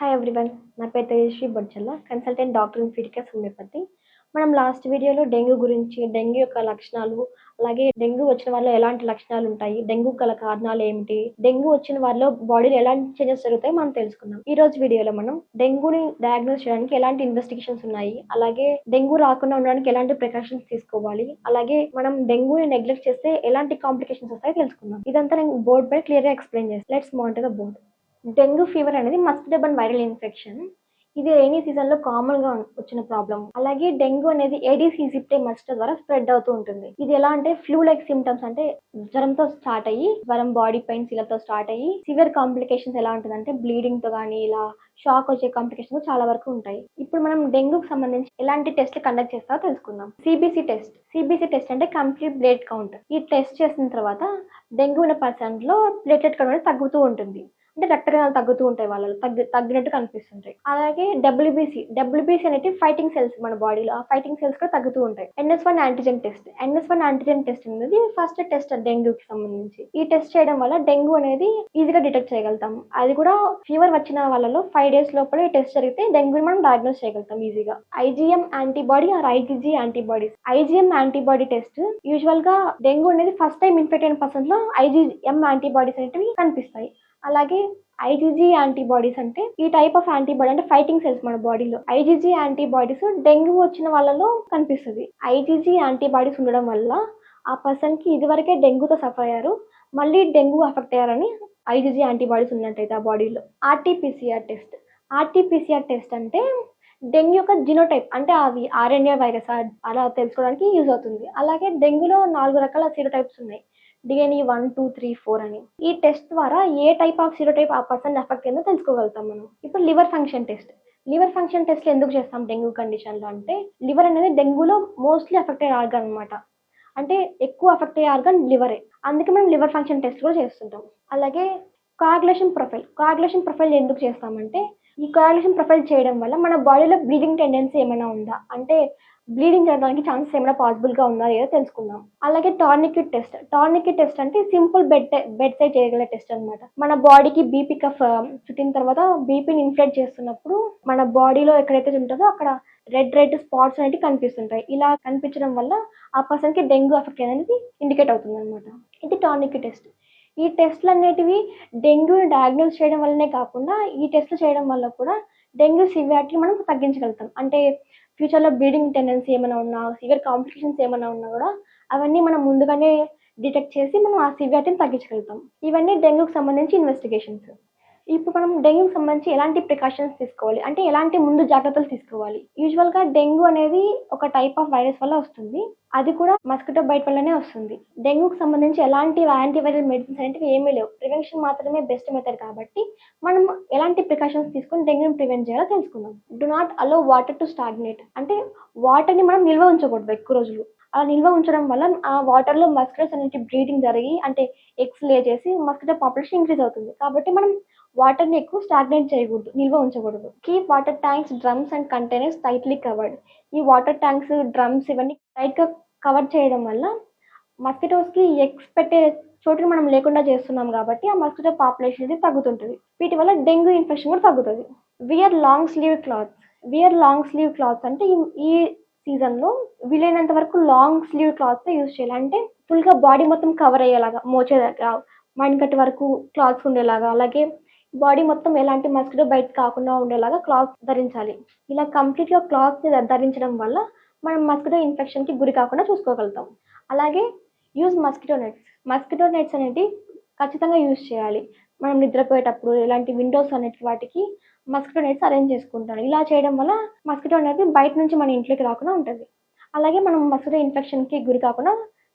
Hi everyone నా పేరు Tejasri Bodchalla consultant doctor in Fidicus homeopathy మనం లాస్ట్ వీడియోలో డెంగ్యూ గురించి డెంగ్యూ యొక్క లక్షణాలు అలాగే డెంగ్యూ వచ్చిన వాళ్ళలో ఎలాంటి లక్షణాలు ఉంటాయి డెంగ్యూ గల కారణాలు ఏమిటి డెంగ్యూ వచ్చిన వాళ్ళలో బాడీలో ఎలాంటి చేంజెస్ జరుగుతాయి మనం తెలుసుకుందాం. ఈ రోజు వీడియోలో మనం డెంగ్యూని డయాగ్నోస్ చేయడానికి ఎలాంటి ఇన్వెస్టిగేషన్స్ ఉన్నాయి అలాగే డెంగ్యూ రాకుండా ఉండడానికి ఎలాంటి ప్రికాషన్స్ తీసుకోవాలి అలాగే మనం డెంగ్యూని నెగ్లెక్ట్ చేస్తే ఎలాంటి కాంప్లికేషన్స్ వస్తాయో తెలుసుకుందాం. ఇదంతా నేను బోర్డ్ పై క్లియర్గా ఎక్స్ప్లెయిన్ చేస్తాను. Let's monitor the board dengue fever అనేది మస్కిటోబన్ వైరల్ ఇన్ఫెక్షన్. ఇది రైనీ సీజన్లో కామన్గా కామన్గా వచ్చిన ప్రాబ్లం అలాగే డెంగ్యూ అనేది ఏడీస్ ఈజిప్టే మస్టర్ ద్వారా స్ప్రెడ్ అవుతూ ఉంటుంది. ఇది ఎలా అంటే ఫ్లూ లైక్ సిమ్టమ్స్ అంటే జ్వరంతో స్టార్ట్ అయ్యి జ్వరం బాడీ పెయిన్స్ ఇలాతో స్టార్ట్ అయ్యి సివియర్ కాంప్లికేషన్స్ ఎలా ఉంటుందంటే బ్లీడింగ్తో కానీ ఇలా షాక్ వచ్చే కాంప్లికేషన్స్ చాలా వరకు ఉంటాయి. ఇప్పుడు మనం డెంగ్యూకి సంబంధించి ఎలాంటి టెస్ట్ కండక్ట్ చేస్తారో తెలుసుకుందాం. CBC test. సిబిసి టెస్ట్ అంటే కంప్లీట్ బ్లడ్ కౌంట్. ఈ టెస్ట్ చేసిన తర్వాత డెంగ్యూ ఉన్న పర్సెంట్లో ప్లేటెడ్ కౌంట్ తగ్గుతూ ఉంటుంది. అంటే రక్తకణాలు తగ్గుతూ ఉంటాయి వాళ్ళు తగ్గి తగ్గినట్టు కనిపిస్తుంటాయి. అలాగే డబ్ల్యూబీసీ డబ్ల్యూబీసీ అనేది ఫైటింగ్ సెల్స్ మన బాడీలో ఆ ఫైటింగ్ సెల్స్ కూడా తగ్గుతూ ఉంటాయి. NS one antigen test NS one antigen test అనేది ఫస్ట్ టెస్ట్ డెంగ్యూకి సంబంధించి. ఈ టెస్ట్ చేయడం వల్ల డెంగ్యూ అనేది ఈజీగా డిటెక్ట్ చేయగలుగుతాం. అది కూడా ఫీవర్ వచ్చిన వాళ్ళలో ఫైవ్ డేస్ లోపల ఈ టెస్ట్ జరిగితే డెంగ్యూని మనం డయాగ్నోస్ చేయగలుగుతాం ఈజీగా IgM antibody or IgG antibodies IgM antibody test యూజువల్గా డెంగ్యూ అనేది ఫస్ట్ టైం ఇన్ఫెక్ట్ అయిన పర్సన్లో ఐజీఎం యాంటీబాడీస్ అనేవి కనిపిస్తాయి. అలాగే ఐజీజీ యాంటీబాడీస్ అంటే ఈ టైప్ ఆఫ్ యాంటీబాడీ అంటే ఫైటింగ్ సెల్స్ మన బాడీలో ఐజీజీ యాంటీబాడీస్ డెంగ్యూ వచ్చిన వాళ్ళలో కనిపిస్తుంది. ఐజీజీ యాంటీబాడీస్ ఉండడం వల్ల ఆ పర్సన్కి ఇదివరకే డెంగ్యూతో సఫర్ అయ్యారు. మళ్ళీ డెంగ్యూ అఫెక్ట్ అయ్యారని ఐజీజీ యాంటీబాడీస్ ఉన్నట్టయితే ఆ బాడీలో ఆర్టీపీసీఆర్ టెస్ట్ ఆర్టీపీసీఆర్ టెస్ట్ అంటే డెంగ్యూ యొక్క జినోటైప్ అంటే అవి ఆర్ఎన్ఏ వైరస్ అలా తెలుసుకోవడానికి యూజ్ అవుతుంది. అలాగే డెంగ్యూలో నాలుగు రకాల సీరోటైప్స్ ఉన్నాయి. DNE one two three four అని. ఈ టెస్ట్ ద్వారా ఏ టైప్ ఆఫ్ సీరోటైప్ ఆ పర్సన్ ఎఫెక్ట్ అయిందో తెలుసుకోగలుగుతాం మనం. ఇప్పుడు liver function test. Liver function test ఎందుకు చేస్తాం డెంగ్యూ కండిషన్లో అంటే లివర్ అనేది డెంగ్యూలో మోస్ట్లీ అఫెక్ట్ అయ్యే ఆర్గన్ అనమాట అంటే ఎక్కువ అఫెక్ట్ అయ్యే ఆర్గన్ లివరే. అందుకే మనం లివర్ ఫంక్షన్ టెస్ట్ కూడా చేస్తుంటాం. అలాగే కోఆగులేషన్ ప్రొఫైల్. కోఆగులేషన్ ప్రొఫైల్ ఎందుకు చేస్తామంటే ఈ కోఆగులేషన్ ప్రొఫైల్ చేయడం వల్ల మన బాడీలో బ్లీడింగ్ టెండెన్సీ ఏమైనా ఉందా? అంటే బ్లీడింగ్ జరగడానికి ఛాన్సెస్ ఏమైనా పాసిబుల్గా ఉందా లేదో తెలుసుకుందాం. అలాగే టార్నికిట్ టెస్ట్. టార్నికిట్ టెస్ట్ అంటే సింపుల్ బెడ్ బెడ్ సైడ్ చేయగల టెస్ట్ అనమాట మన బాడీకి బీపీ కఫ్ చుట్టిన తర్వాత బీపీని ఇన్ఫ్లెక్ట్ చేస్తున్నప్పుడు మన బాడీలో ఎక్కడైతే ఉంటుందో అక్కడ రెడ్ రెడ్ స్పాట్స్ అనేవి కనిపిస్తుంటాయి. ఇలా కనిపించడం వల్ల ఆ పర్సన్కి డెంగ్యూ ఎఫెక్ట్ అనేది ఇండికేట్ అవుతుంది అనమాట ఇది టార్నిక్ టెస్ట్. ఈ టెస్ట్లు అనేటివి డెంగ్యూని డయాగ్నోస్ చేయడం వల్లనే కాకుండా ఈ టెస్ట్లు చేయడం వల్ల కూడా డెంగ్యూ సివియారిటీ మనం తగ్గించగలుగుతాం. అంటే ఫ్యూచర్లో బ్లీడింగ్ టెండెన్సీ ఏమైనా ఉన్నా సివియర్ కాంప్లికేషన్స్ ఏమైనా ఉన్నా కూడా అవన్నీ మనం ముందుగానే డిటెక్ట్ చేసి మనం ఆ సివియారిటీని తగ్గించగలుగుతాం. ఇవన్నీ డెంగ్యూకి సంబంధించి ఇన్వెస్టిగేషన్స్ ఇప్పుడు మనం డెంగ్యూకి సంబంధించి ఎలాంటి ప్రికాషన్స్ తీసుకోవాలి? అంటే ఎలాంటి ముందు జాగ్రత్తలు తీసుకోవాలి? యూజువల్గా డెంగ్యూ అనేది ఒక టైప్ ఆఫ్ వైరస్ వల్ల వస్తుంది. అది కూడా మస్కిటో బైట్ వల్లనే వస్తుంది. డెంగ్యూకి సంబంధించి ఎలాంటి యాంటీవైరల్ మెడిసిన్స్ అనేవి ఏమీ లేవు. ప్రివెన్షన్ మాత్రమే బెస్ట్ మెథడ్ కాబట్టి మనం ఎలాంటి ప్రికాషన్స్ తీసుకొని డెంగ్యూని ప్రివెంట్ చేయాలో తెలుసుకుందాం. Do not allow water to stagnate అంటే వాటర్ని మనం నిల్వ ఉంచకూడదు ఎక్కువ రోజులు. అలా నిల్వ ఉంచడం వల్ల ఆ వాటర్లో మస్కిటోస్ అనేవి బ్రీడింగ్ జరిగి అంటే ఎగ్స్ లే చేసి మస్కిటో పాపులేషన్ ఇంక్రీజ్ అవుతుంది. కాబట్టి మనం వాటర్ని ఎక్కువ స్టాగ్నెంట్ చేయకూడదు నిల్వ ఉంచకూడదు. Keep water tanks drums and containers tightly covered ఈ వాటర్ ట్యాంక్స్ డ్రమ్స్ ఇవన్నీ టైట్గా కవర్ చేయడం వల్ల మస్కిటోస్కి ఎగ్స్ పెట్టే చోటుని మనం లేకుండా చేస్తున్నాం కాబట్టి ఆ మస్కిటో పాపులేషన్ అనేది తగ్గుతుంటుంది. వీటి వల్ల డెంగ్యూ ఇన్ఫెక్షన్ కూడా తగ్గుతుంది. Wear long sleeve cloth wear long sleeve cloth అంటే ఈ సీజన్లో వీలైనంత వరకు లాంగ్ స్లీవ్ క్లాత్ యూజ్ చేయాలి. అంటే ఫుల్గా బాడీ మొత్తం కవర్ అయ్యేలాగా మోచేలాగా మైండ్ కట్ వరకు క్లాత్స్ ఉండేలాగా అలాగే బాడీ మొత్తం ఎలాంటి మస్కిటో బయట కాకుండా ఉండేలాగా క్లాత్ ధరించాలి. ఇలా కంప్లీట్గా క్లాత్ ధరించడం వల్ల మనం మస్కిటో ఇన్ఫెక్షన్కి గురి కాకుండా చూసుకోగలుగుతాం. అలాగే use mosquito nets. Mosquito nets అనేవి ఖచ్చితంగా యూజ్ చేయాలి. మనం నిద్రపోయేటప్పుడు ఇలాంటి విండోస్ అనేటి వాటికి మస్కిటో నెట్స్ అరేంజ్ చేసుకుంటాను. ఇలా చేయడం వల్ల మస్కిటో అనేది బయట నుంచి మన ఇంట్లోకి రాకుండా ఉంటుంది. అలాగే మనం మస్కిటో ఇన్ఫెక్షన్కి గురి కాకుండా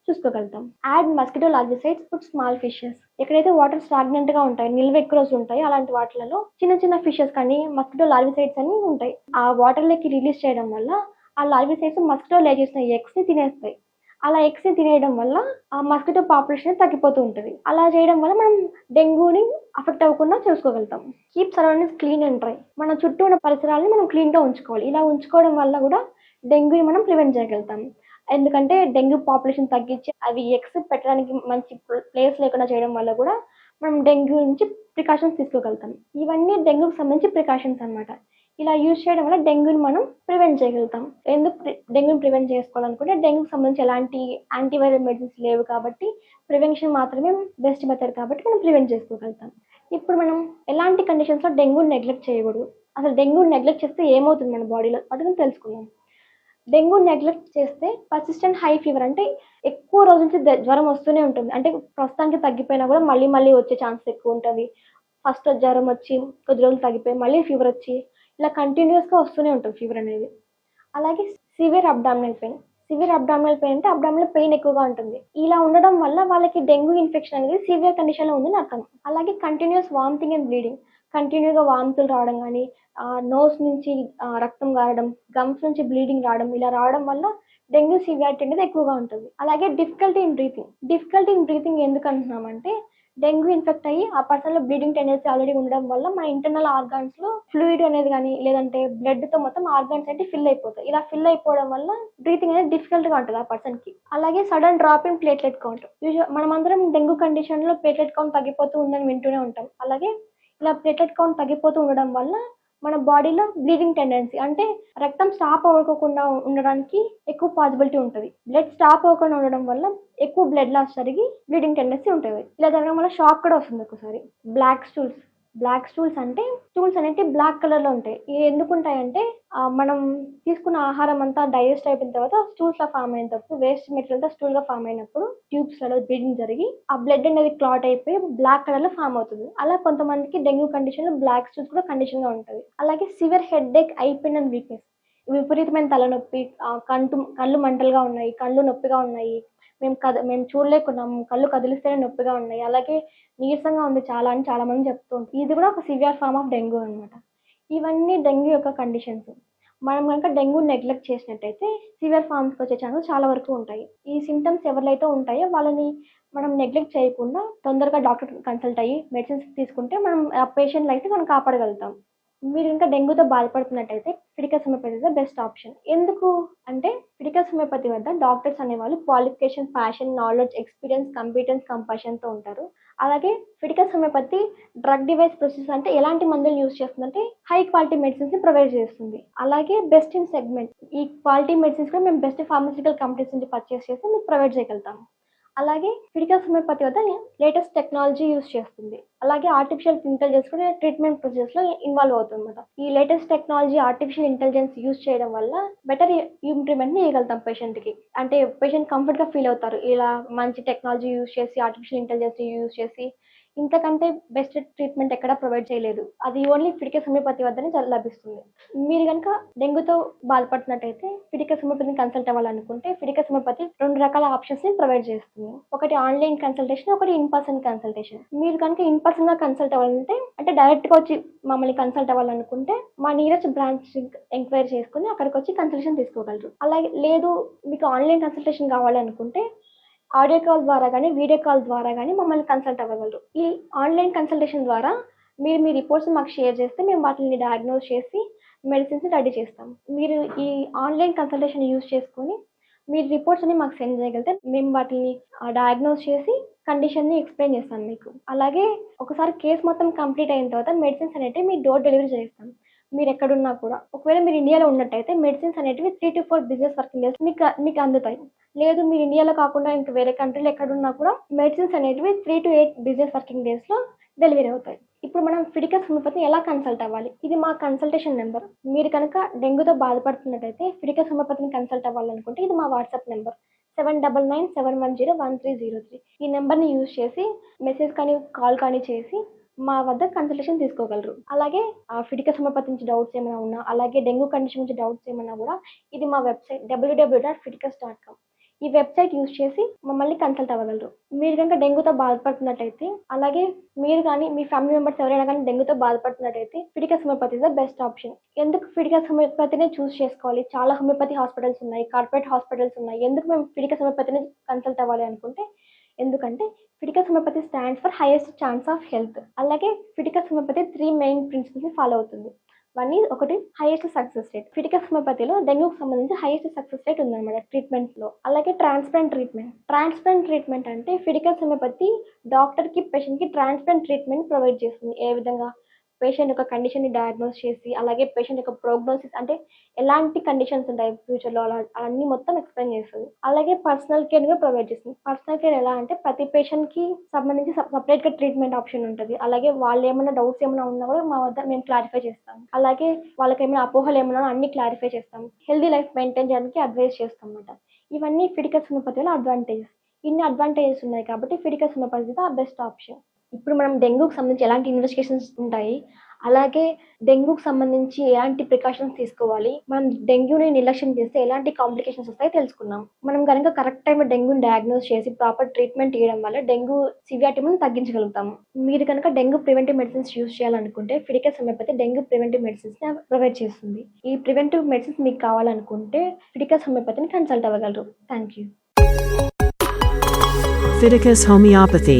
చూసుకోగలుగుతాం. Add mosquito larvicides food small fishes ఎక్కడైతే వాటర్ స్టాగ్నెంట్గా ఉంటాయి నిల్వ ఎక్కువ రోజు ఉంటాయి అలాంటి వాటిలలో చిన్న చిన్న ఫిషెస్ కానీ మస్కిటో లార్జిసైడ్స్ అని ఉంటాయి. ఆ వాటర్ లెక్కి రిలీజ్ చేయడం వల్ల ఆ లార్జిసైడ్స్ మస్కిటో లే చేసిన ఎగ్స్ని తినేస్తాయి. అలా ఎగ్స్ని తినేయడం వల్ల ఆ మస్కిటో పాపులేషన్ తగ్గిపోతూ ఉంటుంది. అలా చేయడం వల్ల మనం డెంగ్యూని అఫెక్ట్ అవ్వకుండా చూసుకోగలుగుతాం. Keep surroundings clean and dry మన చుట్టూ ఉన్న పరిసరాలను మనం క్లీన్గా ఉంచుకోవాలి. ఇలా ఉంచుకోవడం వల్ల కూడా డెంగ్యూని మనం ప్రివెంట్ చేయగలుగుతాం. ఎందుకంటే డెంగ్యూ పాపులేషన్ తగ్గించి అవి ఎగ్స్ పెట్టడానికి మంచి ప్లేస్ లేకుండా చేయడం వల్ల కూడా మనం డెంగ్యూ నుంచి ప్రికాషన్స్ తీసుకోగలుగుతాం. ఇవన్నీ డెంగ్యూకి సంబంధించి ప్రికాషన్స్ అన్నమాట. ఇలా యూజ్ చేయడం వల్ల డెంగ్యూని మనం ప్రివెంట్ చేయగలుగుతాం. ఎందుకు డెంగ్యూని ప్రివెంట్ చేసుకోవాలనుకుంటే డెంగ్యూకి సంబంధించి ఎలాంటి యాంటీవైరల్ మెడిసిన్స్ లేవు కాబట్టి ప్రివెన్షన్ మాత్రమే బెస్ట్ మెథడ్ కాబట్టి మనం ప్రివెంట్ చేసుకోగలుగుతాం. ఇప్పుడు మనం ఎలాంటి కండిషన్స్లో డెంగ్యూని నెగ్లెక్ట్ చేయకూడదు. అసలు డెంగ్యూని నెగ్లెక్ట్ చేస్తే ఏమవుతుంది మన బాడీలో? అది తెలుసుకుందాం. డెంగ్యూ నెగ్లెక్ట్ చేస్తే పర్సిస్టెంట్ హై ఫీవర్ అంటే ఎక్కువ రోజుల నుంచి జ్వరం వస్తూనే ఉంటుంది. అంటే ప్రస్తుతానికి తగ్గిపోయినా కూడా మళ్ళీ మళ్ళీ వచ్చే ఛాన్స్ ఎక్కువ ఉంటుంది ఫస్ట్ జ్వరం వచ్చి కొద్ది రోజులు తగ్గిపోయి మళ్ళీ ఫీవర్ వచ్చి ఇలా కంటిన్యూస్గా వస్తూనే ఉంటుంది ఫీవర్ అనేది. అలాగే severe abdominal pain severe abdominal pain అంటే అబ్డామినల్ పెయిన్ ఎక్కువగా ఉంటుంది. ఇలా ఉండడం వల్ల వాళ్ళకి డెంగ్యూ ఇన్ఫెక్షన్ అనేది సివియర్ కండిషన్లో ఉందని అర్థం. అలాగే కంటిన్యూస్ వామిటింగ్ అండ్ బ్లీడింగ్ కంటిన్యూగా వాంతులు రావడం కానీ నోస్ నుంచి రక్తం గారడం గమ్స్ నుంచి బ్లీడింగ్ రావడం ఇలా రావడం వల్ల డెంగ్యూ సివియారిటీ అనేది ఎక్కువగా ఉంటుంది. అలాగే difficulty in breathing difficulty in breathing ఎందుకు అంటున్నామంటే డెంగ్యూ ఇన్ఫెక్ట్ అయ్యి ఆ పర్సన్లో బ్లీడింగ్ టెండెన్సీ ఆల్రెడీ ఉండడం వల్ల మన ఇంటర్నల్ ఆర్గాన్స్లో ఫ్లూయిడ్ అనేది కానీ లేదంటే బ్లడ్తో మొత్తం ఆర్గాన్స్ అయితే ఫిల్ అయిపోతాయి. ఇలా ఫిల్ అయిపోవడం వల్ల బ్రీతింగ్ అనేది డిఫికల్ట్గా ఉంటుంది ఆ పర్సన్కి అలాగే sudden drop in platelet count usual మనమందరం డెంగ్యూ కండిషన్లో ప్లేట్లెట్ కౌంట్ తగ్గిపోతూ ఉందని వింటూనే ఉంటాం. అలాగే ఇలా ప్లేట్లెట్ కౌంట్ తగ్గిపోతూ ఉండడం వల్ల మన బాడీలో బ్లీడింగ్ టెండెన్సీ అంటే రక్తం స్టాప్ అవ్వకుండా ఉండడానికి ఎక్కువ పాసిబిలిటీ ఉంటుంది. బ్లడ్ స్టాప్ అవ్వకుండా ఉండడం వల్ల ఎక్కువ బ్లడ్ లాస్ జరిగి బ్లీడింగ్ టెండెన్సీ ఉంటుంది. ఇలా జరగడం వల్ల షాక్ కూడా వస్తుంది ఒకసారి బ్లాక్ స్టూల్స్ బ్లాక్ స్టూల్స్ అంటే స్టూల్స్ అనేవి బ్లాక్ కలర్లో ఉంటాయి. ఇవి ఎందుకు ఉంటాయంటే మనం తీసుకున్న ఆహారం అంతా డైజెస్ట్ అయిపోయిన తర్వాత స్టూల్స్ లా ఫామ్ అయినప్పుడు వేస్ట్ మెటీరియల్ అంతా స్టూల్గా ఫామ్ అయినప్పుడు ట్యూబ్స్లలో బ్లీడింగ్ జరిగి ఆ బ్లడ్ అనేది క్లాట్ అయిపోయి బ్లాక్ కలర్లో ఫామ్ అవుతుంది. అలా కొంతమందికి డెంగ్యూ కండిషన్లో బ్లాక్ స్టూల్స్ కూడా కండిషన్గా ఉంటుంది అలాగే సివియర్ హెడ్ ఎక్ అయిపోయిన వీక్నెస్ విపరీతమైన తలనొప్పి కంటు కళ్ళు మంటలుగా ఉన్నాయి కళ్ళు నొప్పిగా ఉన్నాయి మేము కద మేము చూడలేకున్నాం. కళ్ళు కదిలిస్తేనే నొప్పిగా ఉన్నాయి. అలాగే నీరసంగా ఉంది చాలా అని చాలామంది చెప్తుంటారు ఇది కూడా ఒక సివియర్ ఫార్మ్ ఆఫ్ డెంగ్యూ అనమాట ఇవన్నీ డెంగ్యూ యొక్క కండిషన్స్. మనం కనుక డెంగ్యూ నెగ్లెక్ట్ చేసినట్టయితే సివియర్ ఫార్మ్స్కి వచ్చే ఛాన్సెస్ చాలా వరకు ఉంటాయి. ఈ సిమ్టమ్స్ ఎవరిలో ఉంటాయో వాళ్ళని మనం నెగ్లెక్ట్ చేయకుండా తొందరగా డాక్టర్ కన్సల్ట్ అయ్యి మెడిసిన్స్ తీసుకుంటే మనం ఆ పేషెంట్ లైఫ్ని మనం కాపాడగలుగుతాం. మీరు ఇంకా డెంగ్యూతో బాధపడుతున్నట్టయితే Fidicus homeopathy is the best option ఎందుకు? అంటే పిడికల్ హోమియోపతి వద్ద డాక్టర్స్ అనేవాళ్ళు qualification passion knowledge experience competence కంపాషన్తో ఉంటారు. అలాగే Fidicus homeopathy drug device process అంటే ఎలాంటి మందులు యూజ్ చేస్తుందంటే హై క్వాలిటీ మెడిసిన్స్ ప్రొవైడ్ చేస్తుంది. అలాగే బెస్ట్ ఇన్ సెగ్మెంట్ ఈ క్వాలిటీ మెడిసిన్స్ కూడా మేము బెస్ట్ ఫార్మసిటికల్ కంపెనీస్ నుంచి పర్చేస్ చేసి మీకు ప్రొవైడ్ చేయగలుగుతాము. అలాగే ఫిడికస్ హోమియోపతి వద్ద లేటెస్ట్ టెక్నాలజీ యూస్ చేస్తుంది. అలాగే ఆర్టిఫిషియల్ ఇంటెలిజెన్స్ కూడా ట్రీట్మెంట్ ప్రాసెస్లో ఇన్వాల్వ్ అవుతుంది ఈ latest technology artificial intelligence use చేయడం వల్ల బెటర్ ఇంప్రూవ్మెంట్ని ఇవ్వగలుగుతాం పేషెంట్కి అంటే పేషెంట్ కంఫర్ట్గా ఫీల్ అవుతారు. ఇలా మంచి టెక్నాలజీ యూస్ చేసి ఆర్టిఫిషియల్ ఇంటెలిజెన్స్ యూస్ చేసి ఇంతకంటే బెస్ట్ ట్రీట్మెంట్ ఎక్కడ ప్రొవైడ్ చేయలేదు. అది ఓన్లీ ఫిడికస్ హోమియోపతి వద్దనే లభిస్తుంది. మీరు కనుక డెంగ్యూతో బాధపడుతున్నట్టయితే ఫిడికస్ హోమియోపతిని కన్సల్ట్ అవ్వాలనుకుంటే ఫిడికస్ హోమియోపతి రెండు రకాల ఆప్షన్స్ని ప్రొవైడ్ చేస్తుంది. ఒకటి ఆన్లైన్ కన్సల్టేషన్ ఒకటి ఇన్ పర్సన్ కన్సల్టేషన్ మీరు కనుక ఇన్ పర్సన్గా కన్సల్ట్ అవ్వాలంటే అంటే డైరెక్ట్గా వచ్చి మమ్మల్ని కన్సల్ట్ అవ్వాలనుకుంటే మా నీరజ్ బ్రాంచ్ ఎంక్వైరీ చేసుకుని అక్కడికి వచ్చి కన్సల్టేషన్ తీసుకోగలరు. అలాగే లేదు మీకు ఆన్లైన్ కన్సల్టేషన్ కావాలనుకుంటే ఆడియో కాల్ ద్వారా కానీ వీడియో కాల్ ద్వారా కానీ మమ్మల్ని కన్సల్ట్ అవ్వగలరు. ఈ ఆన్లైన్ కన్సల్టేషన్ ద్వారా మీరు మీ రిపోర్ట్స్ మాకు షేర్ చేస్తే మేము వాటిని డయాగ్నోస్ చేసి మెడిసిన్స్ రెడీ చేస్తాం. మీరు ఈ ఆన్లైన్ కన్సల్టేషన్ యూజ్ చేసుకొని మీరు రిపోర్ట్స్ అన్ని మాకు సెండ్ చేయగలిగితే మేము వాటిని డయాగ్నోస్ చేసి కండిషన్ని ఎక్స్ప్లెయిన్ చేస్తాం మీకు. అలాగే ఒకసారి కేసు మొత్తం కంప్లీట్ అయిన తర్వాత మెడిసిన్స్ అనేవి మీ డోర్ డెలివరీ చేస్తాం. మీరు ఎక్కడున్నా కూడా. ఒకవేళ మీరు ఇండియాలో ఉన్నట్టయితే మెడిసిన్స్ అనేటివి three to four business working days మీకు మీకు అందుతాయి. లేదు మీరు ఇండియాలో కాకుండా ఇంకా వేరే కంట్రీలో ఎక్కడున్నా కూడా మెడిసిన్స్ అనేటివి three to eight business working డేస్లో డెలివరీ అవుతాయి. ఇప్పుడు మనం ఫిడికస్ హోమియోపతిని ఎలా కన్సల్ట్ అవ్వాలి? ఇది మా కన్సల్టేషన్ నెంబర్ మీరు కనుక డెంగ్యూతో బాధపడుతున్నట్టయితే ఫిడికస్ హోమియోపతిని కన్సల్ట్ అవ్వాలనుకుంటే ఇది మా WhatsApp number seven double nine seven one zero one three zero three ఈ నెంబర్ని యూజ్ చేసి మెసేజ్ కానీ కాల్ కానీ చేసి మా వద్ద కన్సల్టేషన్ తీసుకోగలరు. అలాగే ఆ ఫిడికస్ నుంచి డౌట్స్ ఏమైనా ఉన్నా అలాగే డెంగ్యూ కండిషన్ నుంచి డౌట్స్ ఏమైనా కూడా ఇది మా website WWW dot Fiticus dot com ఈ వెబ్సైట్ యూజ్ చేసి మమ్మల్ని కన్సల్ట్ అవ్వగలరు. మీరు కనుక డెంగ్యూతో బాధపడుతున్నట్టయితే అలాగే మీరు కానీ మీ ఫ్యామిలీ మెంబర్స్ ఎవరైనా కానీ డెంగ్యూతో బాధపడుతున్నట్టయితే Fiticus homeopathy is the best option ఎందుకు ఫిడికస్ హోమియోపతినే చూస్ చేసుకోవాలి? చాలా హోమియోపతి హాస్పిటల్స్ ఉన్నాయి కార్పొరేట్ హాస్పిటల్స్ ఉన్నాయి. ఎందుకు మేము ఫిడికస్ హోమియోపతిని కన్సల్ట్ అవ్వాలి అనుకుంటే ఎందుకంటే Fiticus homeopathy stands for highest chance of health అలాగే ఫిటికస్ హోమియోపతి త్రీ మెయిన్ ప్రిన్సిపల్స్ని ఫాలో అవుతుంది. ఇవన్నీ ఒకటి హైయెస్ట్ సక్సెస్ రేట్ ఫిటికస్ హోమియోపతిలో డెంగ్యూకి సంబంధించి హైయెస్ట్ సక్సెస్ రేట్ ఉందన్నమాట ట్రీట్మెంట్లో అలాగే ట్రాన్స్ప్లాంట్ ట్రీట్మెంట్ ట్రాన్స్ప్లాంట్ ట్రీట్మెంట్ అంటే ఫిటికస్ హోమియోపతి డాక్టర్కి పేషెంట్కి ట్రాన్స్ప్లాంట్ ట్రీట్మెంట్ ప్రొవైడ్ చేస్తుంది. ఏ విధంగా? పేషెంట్ యొక్క కండిషన్ని డయాగ్నోస్ చేసి అలాగే పేషెంట్ యొక్క ప్రోగ్నోసిస్ అంటే ఎలాంటి కండిషన్స్ ఉంటాయి ఫ్యూచర్లో అలా అన్ని మొత్తం ఎక్స్ప్లెయిన్ చేస్తుంది. అలాగే పర్సనల్ కేర్ కూడా ప్రొవైడ్ చేస్తుంది. పర్సనల్ కేర్ ఎలా అంటే ప్రతి పేషెంట్కి సంబంధించి సపరేట్గా ట్రీట్మెంట్ ఆప్షన్ ఉంటుంది. అలాగే వాళ్ళు ఏమైనా డౌట్స్ ఏమైనా ఉన్నా కూడా మా వద్ద మేము క్లారిఫై చేస్తాం. అలాగే వాళ్ళకి ఏమైనా అపోహలు ఏమైనా అన్ని క్లారిఫై చేస్తాం. హెల్దీ లైఫ్ మెయింటైన్ చేయడానికి అడ్వైస్ చేస్తాం అన్నమాట. ఇవన్నీ ఫిడికస్ హోమియోపతిలో అడ్వాంటేజెస్ ఇన్ని అడ్వాంటేజెస్ ఉన్నాయి కాబట్టి ఫిడికస్ హోమియోపతి ఆ బెస్ట్ ఆప్షన్ ఇప్పుడు మనం డెంగ్యూకి సంబంధించి ఎలాంటి ఇన్వెస్టిగేషన్స్ ఉంటాయి అలాగే డెంగ్యూకి సంబంధించి ఎలాంటి ప్రికాషన్స్ తీసుకోవాలి మనం డెంగ్యూని నిర్లక్ష్యం చేస్తే ఎలాంటి కాంప్లికేషన్స్ వస్తాయో తెలుసుకున్నాం మనం కనుక కరెక్ట్ టైంలో డెంగ్యూని డయాగ్నోస్ చేసి ప్రాపర్ ట్రీట్మెంట్ ఇవ్వడం వల్ల డెంగ్యూ సివియాటిమ్ని తగ్గించగలుగుతాము మీరు కనుక డెంగ్యూ ప్రివెంటివ్ మెడిసిన్స్ యూజ్ చేయాలనుకుంటే Fiticus homeopathy dengue preventive medicines provide చేస్తుంది. ఈ ప్రివెంటివ్ మెడిసిన్స్ మీకు కావాలనుకుంటే ఫిడికల్ హోమియోపతిని consult అవ్వగలరు. Thank you Fiticus Homeopathy